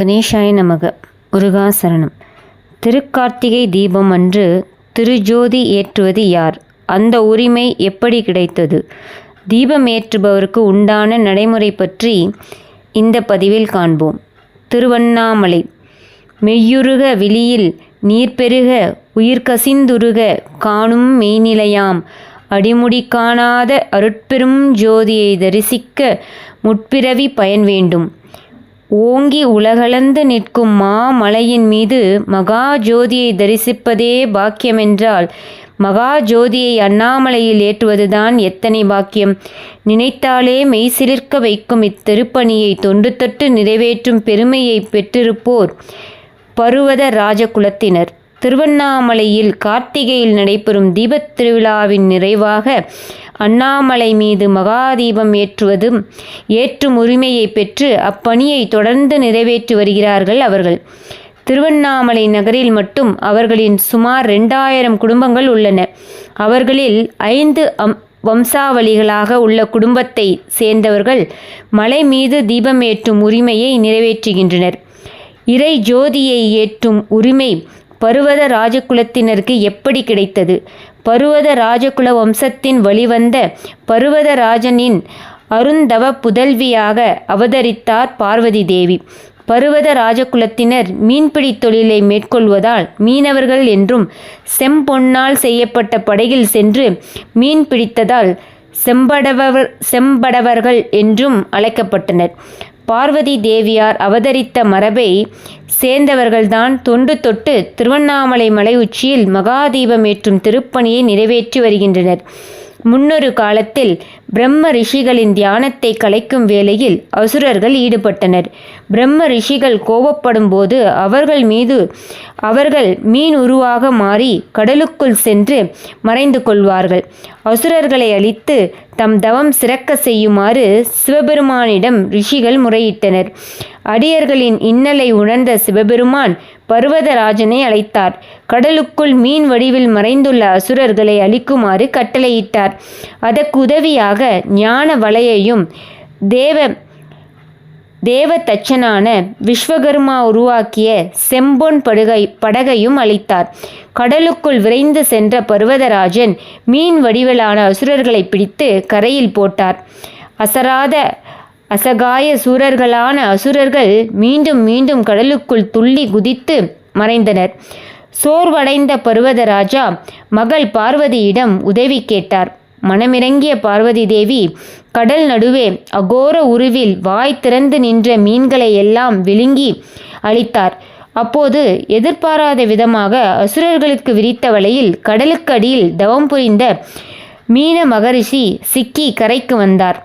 கணேசாய நமக. முருகாசரணம் திருக்கார்த்திகை தீபம் அன்று திருஜோதி ஏற்றுவது யார்? அந்த உரிமை எப்படி கிடைத்தது? தீபம் ஏற்றுபவருக்கு உண்டான நடைமுறை பற்றி இந்த பதிவில் காண்போம். திருவண்ணாமலை. மெய்யுருக விழியில் நீர் பெருக உயிர் கசிந்துருக காணும் மெய்நிலையாம். அடிமுடி காணாத அருட்பெரும் ஜோதியை தரிசிக்க முற்பிறவி பயன் வேண்டும். ஓங்கி உலகளந்து நிற்கும் மாமலையின் மீது மகா ஜோதியை தரிசிப்பதே பாக்கியமென்றால் மகா ஜோதியை அண்ணாமலையில் ஏற்றுவதுதான் எத்தனை பாக்கியம்? நினைத்தாலே மெய்சிலிர்க்க வைக்கும் இத்திருப்பணியை தொண்டு தொட்டு நிறைவேற்றும் பெருமையை பெற்றிருப்போர் பருவத ராஜகுலத்தினர். திருவண்ணாமலையில் கார்த்திகையில் நடைபெறும் தீபத் திருவிழாவின் நிறைவாக அண்ணாமலை மீது மகாதீபம் ஏற்றுவதும் ஏற்றும் உரிமையை பெற்று அப்பணியை தொடர்ந்து நிறைவேற்றி வருகிறார்கள் அவர்கள். திருவண்ணாமலை நகரில் மட்டும் அவர்களின் சுமார் ரெண்டாயிரம் குடும்பங்கள் உள்ளன. அவர்களில் ஐந்து அம் வம்சாவளிகளாக உள்ள குடும்பத்தை சேர்ந்தவர்கள் மலை மீது தீபம் ஏற்றும் உரிமையை நிறைவேற்றுகின்றனர். இறை ஜோதியை ஏற்றும் உரிமை பருவத ராஜகுலத்தினருக்கு எப்படி கிடைத்தது? பருவத ராஜகுல வம்சத்தின் வழிவந்த பருவத ராஜனின் அருந்தவ புதல்வியாக அவதரித்தார் பார்வதி தேவி. பருவத ராஜகுலத்தினர் மீன்பிடி தொழிலை மேற்கொள்வதால் மீனவர்கள் என்றும் செம்பொன்னால் செய்யப்பட்ட படகில் சென்று மீன் பிடித்ததால் செம்படவர் செம்படவர்கள் என்றும் அழைக்கப்பட்டனர். பார்வதி தேவியார் அவதரித்த மரபை சேர்ந்தவர்கள்தான் தொண்டு தொட்டு திருவண்ணாமலை மலை உச்சியில் மகாதீபம் ஏற்றும் திருப்பணியை நிறைவேற்றி வருகின்றனர். முன்னொரு காலத்தில் பிரம்ம ரிஷிகளின் தியானத்தை கலைக்கும் வேளையில் அசுரர்கள் ஈடுபட்டனர். பிரம்ம ரிஷிகள் கோபப்படும் போது அவர்கள் மீது அவர்கள் மீன் உருவாக மாறி கடலுக்குள் சென்று மறைந்து கொள்வார்கள். அசுரர்களை அழித்து தம் தவம் சிறக்க செய்யுமாறு சிவபெருமானிடம் ரிஷிகள் முறையிட்டனர். அடியர்களின் இன்னலை உணர்ந்த சிவபெருமான் பர்வதராஜனை அழைத்தார். கடலுக்குள் மீன் வடிவில் மறைந்துள்ள அசுரர்களை அழிக்குமாறு கட்டளையிட்டார். அதற்கு உதவியாக ஞான வலையையும் தேவ தேவ தச்சனான விஸ்வகர்மா உருவாக்கிய செம்பொன் படுகை படகையும் அளித்தார். கடலுக்குள் விரைந்து சென்ற பர்வதராஜன் மீன் வடிவிலான அசுரர்களை பிடித்து கரையில் போட்டார். அசராத அசகாய சூரர்களான அசுரர்கள் மீண்டும் மீண்டும் கடலுக்குள் துள்ளி குதித்து மறைந்தனர். சோர்வடைந்த பர்வதராஜா மகள் பார்வதியிடம் உதவி கேட்டார். மனமிறங்கிய பார்வதி தேவி கடல் நடுவே அகோர உருவில் வாய் திறந்து நின்ற மீன்களை எல்லாம் விழுங்கி அளித்தார். அப்போது எதிர்பாராத விதமாக அசுரர்களுக்கு விரித்த வலையில் கடலுக்கு அடியில் தவம் புரிந்த மீன மகரிஷி சிக்கி கரைக்கு வந்தார்.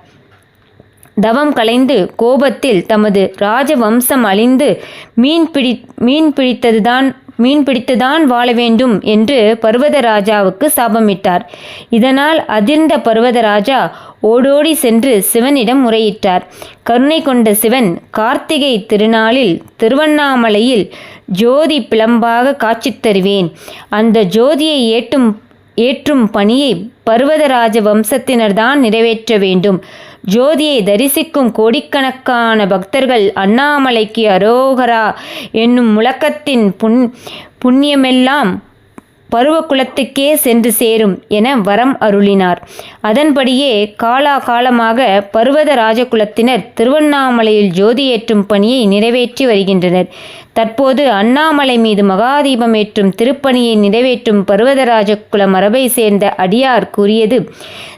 தவம் கலைந்து கோபத்தில் தமது ராஜவம்சம் அழிந்து மீன் பிடி மீன் பிடித்ததுதான் மீன் பிடித்துதான் வாழ வேண்டும் என்று பர்வதராஜாவுக்கு சாபமிட்டார். இதனால் அதிர்ந்த பர்வதராஜா ஓடோடி சென்று சிவனிடம் முறையிட்டார். கருணை கொண்ட சிவன் கார்த்திகை திருநாளில் திருவண்ணாமலையில் ஜோதி பிளம்பாக காட்சி தருவேன். அந்த ஜோதியை ஏற்றும் ஏற்றும் பணியை பர்வதராஜ வம்சத்தினர்தான் நிறைவேற்ற வேண்டும். ஜோதியை தரிசிக்கும் கோடிக்கணக்கான பக்தர்கள் அண்ணாமலைக்கு அரோகரா என்னும் முழக்கத்தின் புண் புண்ணியமெல்லாம் பருவகுலத்துக்கே சென்று சேரும் என வரம் அருளினார். அதன்படியே காலா காலமாக பர்வத ராஜகுலத்தினர் திருவண்ணாமலையில் ஜோதியேற்றும் பணியை நிறைவேற்றி வருகின்றனர். தற்போது அண்ணாமலை மீது மகாதீபம் ஏற்றும் திருப்பணியை நிறைவேற்றும் பர்வதராஜகுல மரபை சேர்ந்த அடியார் கூறியது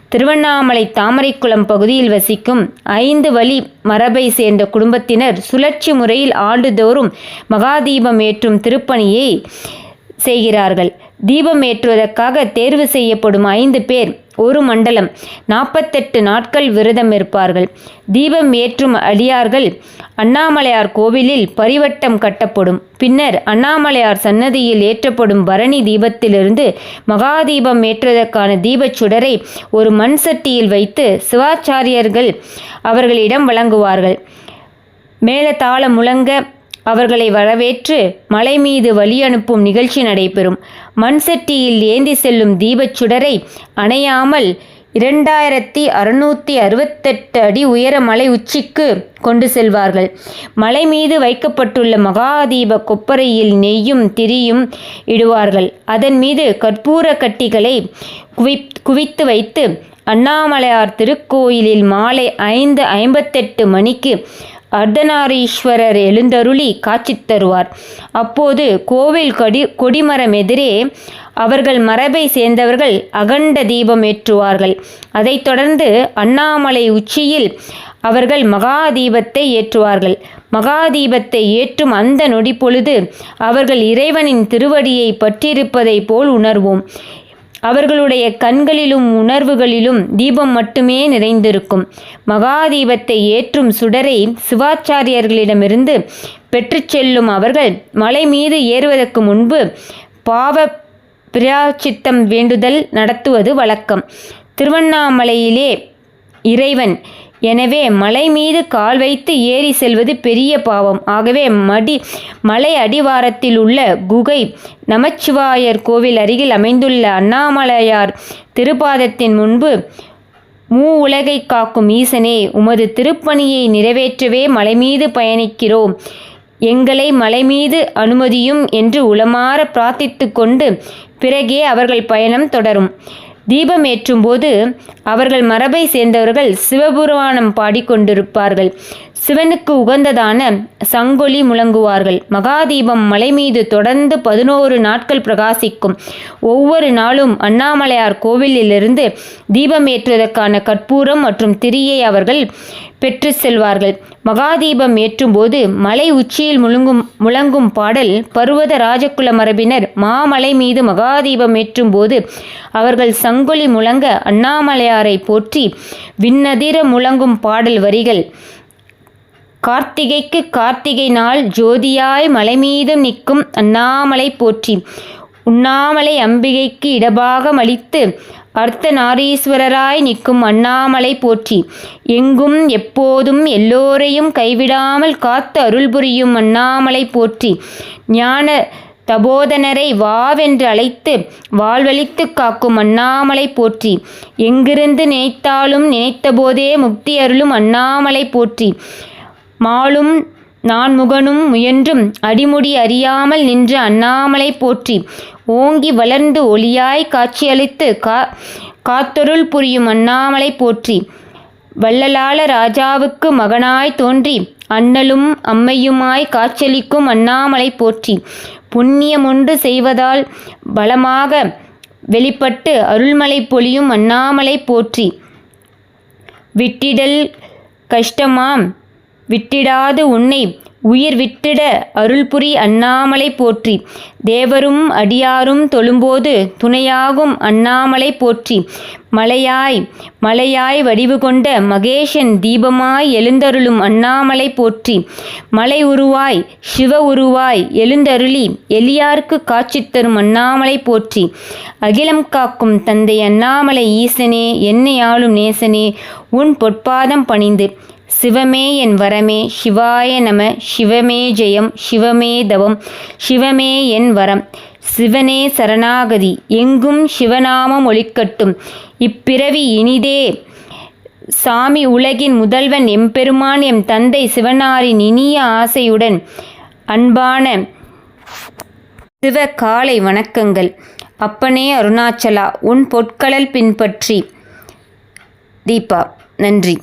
திருவண்ணாமலை தாமரைக்குளம் பகுதியில் வசிக்கும் ஐந்து வழி மரபை சேர்ந்த குடும்பத்தினர் சுழற்சி முறையில் ஆண்டுதோறும் மகாதீபம் ஏற்றும் திருப்பணியை செய்கிறார்கள். தீபம் ஏற்றுவதற்காக தேர்வு செய்யப்படும் ஐந்து பேர் ஒரு மண்டலம். நாற்பத்தெட்டு நாட்கள் விரதம் இருப்பார்கள். தீபம் ஏற்றும் அடியார்கள் அண்ணாமலையார் கோவிலில் பரிவட்டம் கட்டப்படும். பின்னர் அண்ணாமலையார் சன்னதியில் ஏற்றப்படும் பரணி தீபத்திலிருந்து மகாதீபம் ஏற்றுவதற்கான தீபச் சுடரை ஒரு மண் சட்டியில் வைத்து சிவாச்சாரியர்கள் அவர்களிடம் வழங்குவார்கள். மேலதாளம் முழங்க அவர்களை வரவேற்று மலை மீது வழி அனுப்பும் நிகழ்ச்சி நடைபெறும். மண்செட்டியில் ஏந்தி செல்லும் தீபச் சுடரை அணையாமல் இரண்டாயிரத்தி அறுநூற்றி அறுபத்தெட்டு அடி உயர மலை உச்சிக்கு கொண்டு செல்வார்கள். மலை மீது வைக்கப்பட்டுள்ள மகாதீப கொப்பரையில் நெய்யும் திரியும் இடுவார்கள். அதன் மீது கற்பூர கட்டிகளை குவி குவித்து வைத்து அண்ணாமலையார் திருக்கோயிலில் மாலை ஐந்து ஐம்பத்தெட்டு மணிக்கு அர்த்தநாரீஸ்வரர் எழுந்தருளி காட்சி தருவார். அப்போது கோவில் கொடி கொடிமரம் எதிரே அவர்கள் மரபை சேர்ந்தவர்கள் அகண்ட தீபம் ஏற்றுவார்கள். அதைத் தொடர்ந்து அண்ணாமலை உச்சியில் அவர்கள் மகாதீபத்தை ஏற்றுவார்கள். மகாதீபத்தை ஏற்றும் அந்த நொடி பொழுது அவர்கள் இறைவனின் திருவடியை பற்றியிருப்பதைப் போல் உணர்வோம். அவர்களுடைய கண்களிலும் உணர்வுகளிலும் தீபம் மட்டுமே நிறைந்திருக்கும். மகாதீபத்தை ஏற்றும் சுடரை சிவாச்சாரியர்களிடமிருந்து பெற்று செல்லும் அவர்கள் மலை மீது ஏறுவதற்கு முன்பு பாவ பிராச்சித்தம் வேண்டுதல் நடத்துவது வழக்கம். திருவண்ணாமலையிலே இறைவன் எனவே மலை மீது கால் வைத்து ஏறி செல்வது பெரிய பாவம். ஆகவே மடி மலை அடிவாரத்தில் உள்ள குகை நமச்சிவாயர் கோவில் அருகில் அமைந்துள்ள அண்ணாமலையார் திருப்பாதத்தின் முன்பு மூ உலகை காக்கும் ஈசனே உமது திருப்பணியை நிறைவேற்றவே மலை மீது பயணிக்கிறோம். எங்களை மலை மீது அனுமதியும் என்று உளமாற பிரார்த்தித்து கொண்டு பிறகே அவர்கள் பயணம் தொடரும். தீபம் ஏற்றும்போது அவர்கள் மரபை சேர்ந்தவர்கள் சிவபுராணம் பாடிக்கொண்டிருப்பார்கள். சிவனுக்கு உகந்ததான சங்கொலி முழங்குவார்கள். மகாதீபம் மலை மீது தொடர்ந்து பதினோரு நாட்கள் பிரகாசிக்கும். ஒவ்வொரு நாளும் அண்ணாமலையார் கோவிலிலிருந்து தீபம் ஏற்றுவதற்கான கற்பூரம் மற்றும் திரியை அவர்கள் பெற்று செல்வார்கள் மகாதீபம் ஏற்றும்போது மலை உச்சியில் முழுங்கும் முழங்கும் பாடல் பருவத ராஜகுல மரபினர் மாமலை மீது மகாதீபம் ஏற்றும்போது அவர்கள் சங்கொலி முழங்க அண்ணாமலையாரை போற்றி விண்ணதிர முழங்கும் பாடல் வரிகள். கார்த்திகைக்கு கார்த்திகை நாள் ஜோதியாய் மலைமீதும் நிற்கும் அண்ணாமலை போற்றி. உண்ணாமலை அம்பிகைக்கு இடபாகம் அளித்து அர்த்தநாரீஸ்வரராய் நிற்கும் அண்ணாமலை போற்றி. எங்கும் எப்போதும் எல்லோரையும் கைவிடாமல் காத்து அருள் புரியும் அண்ணாமலை போற்றி. ஞான தபோதனரை வாவென்று அழைத்து வாழ்வழித்து காக்கும் அண்ணாமலை போற்றி. எங்கிருந்து நினைத்தாலும் நினைத்தபோதே முக்தி அருளும் அண்ணாமலை போற்றி. மாலும் நான் முகனும் முயன்றும் அடிமுடி அறியாமல் நின்ற அண்ணாமலை போற்றி ஓங்கி வளர்ந்து ஒளியாய் காட்சியளித்து கா காத்தொருள் புரியும் அண்ணாமலை போற்றி. வள்ளலால ராஜாவுக்கு மகனாய் தோன்றி அண்ணலும் அம்மையுமாய் காட்சியளிக்கும் அண்ணாமலை போற்றி. புண்ணியமொன்று செய்வதால் பலமாக வெளிப்பட்டு அருள்மலை பொழியும் அண்ணாமலை போற்றி. விட்டிடல் கஷ்டமாம் விட்டிடாது உன்னை. உயிர் விட்டிட அருள்புரி அண்ணாமலை போற்றி. தேவரும் அடியாரும் தொழும்போது துணையாகும் அண்ணாமலை போற்றி. மலையாய் மலையாய் வடிவு கொண்ட மகேஷன் தீபமாய் எழுந்தருளும் அண்ணாமலை போற்றி. மலை உருவாய் சிவ உருவாய் எழுந்தருளி எலியார்க்கு காட்சி தரும் அண்ணாமலை போற்றி. அகிலம் காக்கும் தந்தை அண்ணாமலை ஈசனே என்னை ஆளும் நேசனே உன் பொற்பாதம் பணிந்து. சிவமே என் வரமே சிவாய நம சிவமே ஜெயம் சிவமே தவம் சிவமே என் வரம். சிவனே சரணாகதி எங்கும் சிவநாமம் ஒழிக்கட்டும் இப்பிறவி இனிதே. சாமி உலகின் முதல்வன் எம்பெருமான் எம் தந்தை சிவனாரின் இனிய ஆசையுடன் அன்பான சிவ காலை வணக்கங்கள். அப்பனே அருணாச்சலா உன் பொற்களல் பின்பற்றி. தீபா நன்றி.